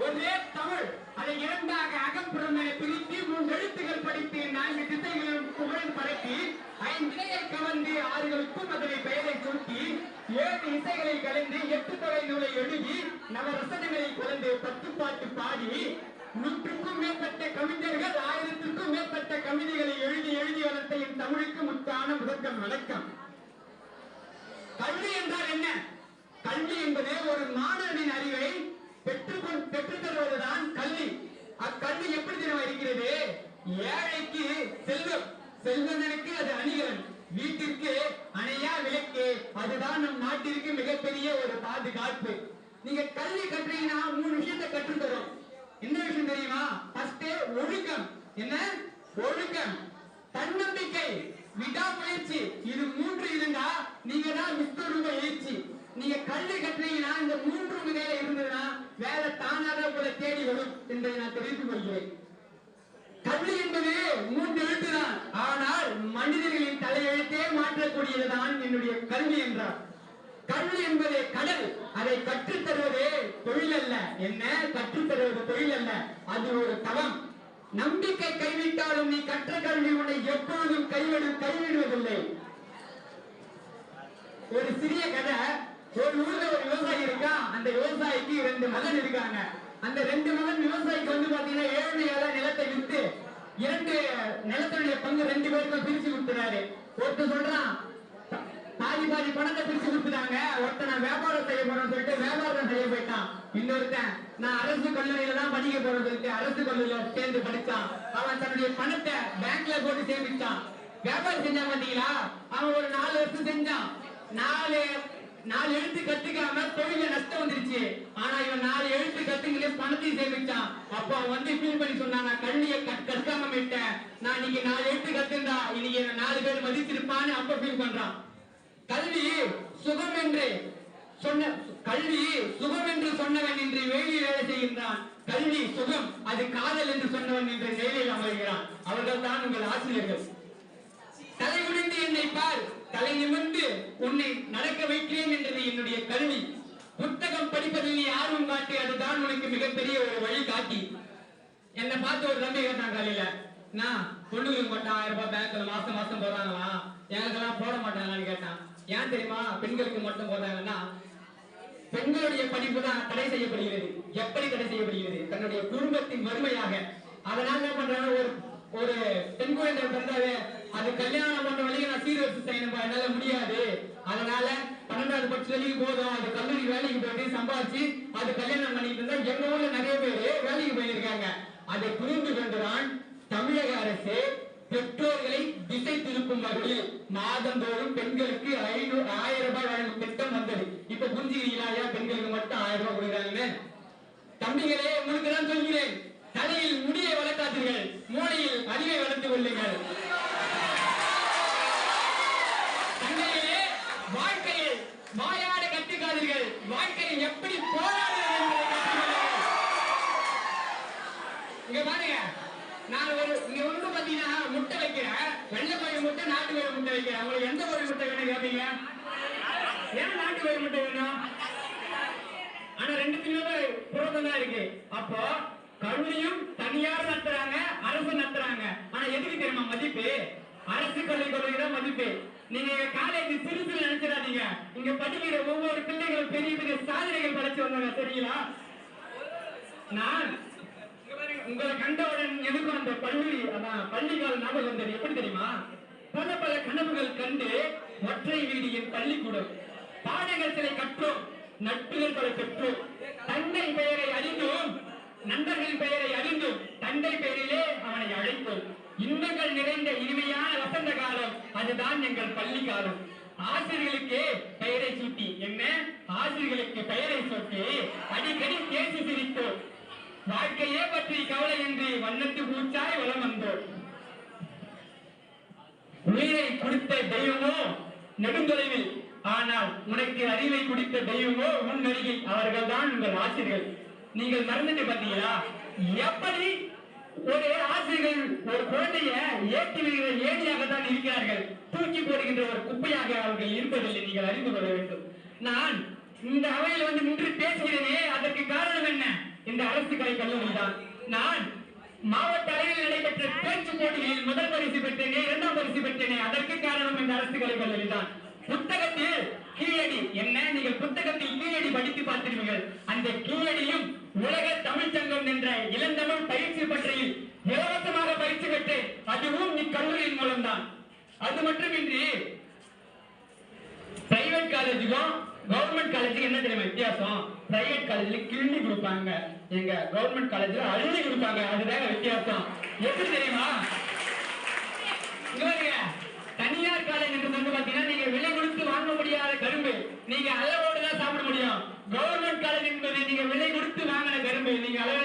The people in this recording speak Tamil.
ஒரே தமிழ் அதை இரண்டாக அகம்புறம் பிரித்து மூன்று எழுத்துகள் படித்து நான்கு திசைகளும் புகழ் பரப்பி ஐந்திணையை கவர்ந்து ஆறுகளுக்கும் அதனை பெயரை சுருட்டி ஏழு இசைகளை கலந்து எட்டு தொகை நூலை எழுதி நவரசனங்களை கலந்து பத்து பாட்டு பாடி நூற்றுக்கும் மேற்பட்ட கவிஞர்கள் ஆயிரத்திற்கும் மேற்பட்ட கவிதைகளை எழுதி எழுதி வளர்த்த என் தமிழுக்கு முத்தான முதற்கம் வணக்கம் கல்வி என்றால் என்ன கல்வி என்பது ஒரு மாணவனின் அறிவை பெற்றுக் பெற்றுத் தருவதுதான் கல்வி. அக்கல்வி எப்படி தெரியுமா இருக்கிறது? ஏழைக்கு செல்வம். செல்வந்தனுக்கு அது அணிகலன். வீட்டிற்கு அணையா விளக்கு. அதுதான் நம் நாட்டிற்கு மிகப்பெரிய ஒரு பாதுகாப்பு. நீங்க கல்வி கற்றீங்கன்னா மூணு விஷயத்தை கற்றுத்தரும் என்ன விஷயம் தெரியுமா? ஃபர்ஸ்ட் ஒழுக்கம். என்ன? ஒழுக்கம். தன்னம்பிக்கை. விடாமுயற்சி. இது மூன்று இருந்தா நீங்க தான் விஸ்வரூப எழுச்சி. நீங்க கல்வி கட்டுறீங்கன்னா இந்த மூன்று வேலை இருந்ததுன்னா வேலை தானாக உங்களை தேடி வரும் என்பதை நான் தெரிவித்துக் கொள்கிறேன். கல்வி என்பது மூன்று எழுத்துதான். ஆனால் மனிதர்களின் தலையெழுத்தே மாற்றக்கூடியதுதான் என்னுடைய கல்வி என்றார். கல்வி என்பது கடல். அதை கற்றுத்தருவது தொழில் அல்ல. என்ன? கற்றுத் தருவது தொழில் அல்ல. அது ஒரு தவம். நம்பிக்கை கைவிட்டாலும் நீ கற்ற கல்வி உன்னை எப்பொழுதும் கைவிடும் கைவிடுவதில்லை. ஒரு சிறிய கதை. ஒரு ஊர்ல ஒரு விவசாயி இருக்கா? அந்த விவசாயிக்கு ரெண்டு மகன் இருக்காங்க. அந்த ரெண்டு மகன் விவசாயிக்கு வந்து பாத்தீங்கன்னா ஏழ்மையால நிலத்தை வித்து இரண்டு நிலத்துடைய பங்கு ரெண்டு பேருக்கும் பிரிச்சு கொடுத்துறாரு. ஒருத்தர் சொல்றான் "பா- பாதி பாதி பணத்தை பிரிச்சு கொடுத்துட்டாங்க. ஒருத்தன் நான் வியாபாரம் செய்ய போறேன்னு சொல்லிட்டு வியாபாரம் செய்ய போயிட்டான். இன்னொருத்தன் நான் அரசு கல்லூரியில தான் படிக்க போறேன்னு சொல்லிட்டு அரசு கல்லூரியில சேர்ந்து படிச்சான். அவன் தன்னுடைய பணத்தை பேங்க்ல போட்டு சேமிச்சான். வியாபாரம் செஞ்சான் பாத்தீங்களா? அவன் ஒரு நாலு வருஷம் செஞ்சான். நாலு நாலு எழுத்து கத்துக்காம தொழில நஷ்டம் வந்துருச்சு. ஆனா இவன் நாலு எழுத்து கத்துங்களே பணத்தையும் சேமிச்சான். அப்ப அவன் வந்து ஃபீல் பண்ணி சொன்னான் நான் கல்வியை கற்காம விட்டேன். நான் இன்னைக்கு நாலு எழுத்து கத்துண்டா இன்னைக்கு என்ன நாலு பேர் மதிச்சிருப்பான்னு அப்ப ஃபீல் பண்றான். கல்வி சுகம் என்று சொன்ன கல்வி சுகம் என்று சொன்னவன் இன்று வேலியில் வேலை செய்கின்றான். கல்வி சுகம் அது காதல் என்று சொன்னவன் இன்று செயலில் அமர்கிறான். அவர்கள் தான் உங்கள் ஆசிரியர்கள் தலை குனிந்து என்னை பார் தலை நிமிர்ந்து உன்னை நடக்க வைக்கிறேன் என்றது என்னுடைய கல்வி புத்தகம் படிப்பதில் நீ ஆர்வம் காட்டி அதுதான் உனக்கு மிகப்பெரிய ஒரு வழி காட்டி. என்னை பார்த்து ஒரு தம்பி கேட்டான் காலையில நான் பொண்ணுங்களுக்கு மட்டும் ஆயிரம் ரூபாய் பேங்க்ல மாசம் மாசம் போடுறாங்களா? எங்களுக்கெல்லாம் போட மாட்டாங்களான்னு கேட்டான். ஏன் தெரியுமா? பெண்களுக்கு மட்டும் போடுறாங்கன்னா பெண்களுடைய படிப்பு தான் தடை செய்யப்படுகிறது. எப்படி தடை செய்யப்படுகிறது? தன்னுடைய குடும்பத்தின் வறுமையாக. அதனால என்ன பண்றாங்க? ஒரு ஒரு பெண் குழந்தை பிறந்தாவே அது கல்யாணம் பண்ண வழியை நான் சீர்வரிசை செய்யணும் என்னால முடியாது. அதனால பன்னெண்டாவது பட்ச வரைக்கும் போதும். அது கல்லூரி வேலைக்கு போயிட்டு சம்பாதிச்சு அது கல்யாணம் பண்ணிட்டு இருந்தா எங்க ஊர்ல நிறைய பேர் வேலைக்கு போயிருக்காங்க. அதை புரிந்து கொண்டுதான் தமிழக அரசு பெற்றோர்களை திசை திருப்பும் வகையில் மாதந்தோறும் பெண்களுக்கு ஐநூறு ஆயிரம் ரூபாய் வழங்கும் திட்டம் வந்தது. இப்ப புரிஞ்சுக்கிறீங்களா ஏன் பெண்களுக்கு மட்டும் ஆயிரம் ரூபாய் கொடுக்குறாங்கன்னு. தம்பிகளே உங்களுக்கு தான் சொல்கிறேன். தலையில் முடியை வளர்க்காதீர்கள். மூளையில் அறிவை வளர்த்துக் கொள்ளுங்கள் தங்கைகளே வாழ்க்கையில் வாயாட கற்றுக்காதீர்கள் வாழ்க்கையில் எப்படி போராடுவது என்பதை கற்றுக்கொள்ளுங்கள் இங்க பாருங்க நான் ஒரு இங்க வந்து பாத்தீங்கன்னா முட்டை வைக்கிற? வெள்ளை கோயில் முட்டை நாட்டு கோயில் முட்டை வைக்கிற? உங்களுக்கு எந்த கோயில் முட்டை வேணும் கேட்பீங்க ஏன் நாட்டு கோயில் முட்டை வேணும்? ஆனா ரெண்டுத்துலயுமே புரோதம் தான் இருக்கு. அப்போ கல்வியும் தனியார் நடத்துறாங்க அரசு நடத்துறாங்க. ஆனா எதுக்கு தெரியுமா மதிப்பு? அரசு கல்வி கொள்கை தான் மதிப்பு. நீங்க காலேஜ் சிறு சிறு நினைச்சிடாதீங்க. இங்க படிக்கிற ஒவ்வொரு பிள்ளைகளும் பெரிய பெரிய சாதனைகள் படைச்சு வந்தாங்க சரிங்களா? நான் உங்களை கண்டவுடன் எதுக்கும் அந்த பள்ளி அதான் பள்ளிக்கால ஞாபகம் வந்தது. எப்படி தெரியுமா? பல பல கனவுகள் கண்டு ஒற்றை வீதியின் பள்ளிக்கூடம். பாடங்கள் சிலை கற்றோம் நட்புகள் பல பெற்றோம். தந்தை பெயரை அறிந்தோம் நண்பர்களின் பெயரை அறிந்தோம். தந்தை பெயரிலே அவனை அழைத்தோம். இன்பங்கள் நிறைந்த இனிமையான வசந்த காலம் அதுதான் எங்கள் பள்ளி காலம். ஆசிரியர்களுக்கு பெயரை சூட்டி என்ன? ஆசிரியர்களுக்கு பெயரை சூட்டி அடிக்கடி வாழ்க்கையே பற்றி கவலையின்றி வண்ணத்து பூச்சாய் வலம் வந்தோம். உயிரை கொடுத்த தெய்வமோ? நெடுந்தொலைவில். ஆனால் உனக்கு அறிவை கொடுத்த தெய்வமோ? உன் அருகில் அவர்கள் தான் உங்கள் ஆசிரியர்கள். நீங்கள் மறந்துட்டு பார்த்தீங்களா எப்படி? ஒரு ஆசிரியர்கள் ஒரு குழந்தைய ஏற்றி வருகிற ஏணியாகத்தான் இருக்கிறார்கள். தூக்கி போடுகின்ற ஒரு குப்பையாக அவர்கள் இருப்பதில்லை நீங்கள் அறிந்து கொள்ள வேண்டும். நான் இந்த அவையில் வந்து நின்று பேசுகிறேனே அதற்கு காரணம் என்ன? இந்த அரசு கலை கல்லூரி தான். நான் மாவட்ட அளவில் நடைபெற்ற பேச்சு போட்டியில் முதல் பரிசு பெற்றேனே இரண்டாம் பரிசு பெற்றேனே அதற்கு காரணம் இந்த அரசு கலை கல்லூரி தான். புத்தகத்தில் கீழடி என்ன? நீங்கள் புத்தகத்தில் கீழடி படித்து பார்த்திருவீர்கள் அந்த கீழடியும் உலக தமிழ் சங்கம் என்ற இளந்தமிழ் பயிற்சி பற்றியில் இலவசமாக பயிற்சி பெற்றேன். அதுவும் இக்கல்லூரியின் மூலம்தான். அது மட்டுமின்றி பிரைவேட் காலேஜுக்கும் கவர்மெண்ட் காலேஜுக்கு என்ன தெரியுமா வித்தியாசம்? பிரைவேட் காலேஜ்ல கிள்ளி கொடுப்பாங்க. எங்க கவர்மெண்ட் காலேஜ்ல அழுதி கொடுப்பாங்க. அதுதாங்க வித்தியாசம். எப்படி தெரியுமா? தனியார் காலேஜ் என்று வந்து பாத்தீங்கன்னா நீங்க விலை கொடுத்து வாங்க முடியாத கரும்பு. நீங்க அளவோடு தான் சாப்பிட முடியும். கவர்மெண்ட் காலேஜ் என்பது நீங்க விலை கொடுத்து வாங்கின கரும்பு. நீங்க அளவு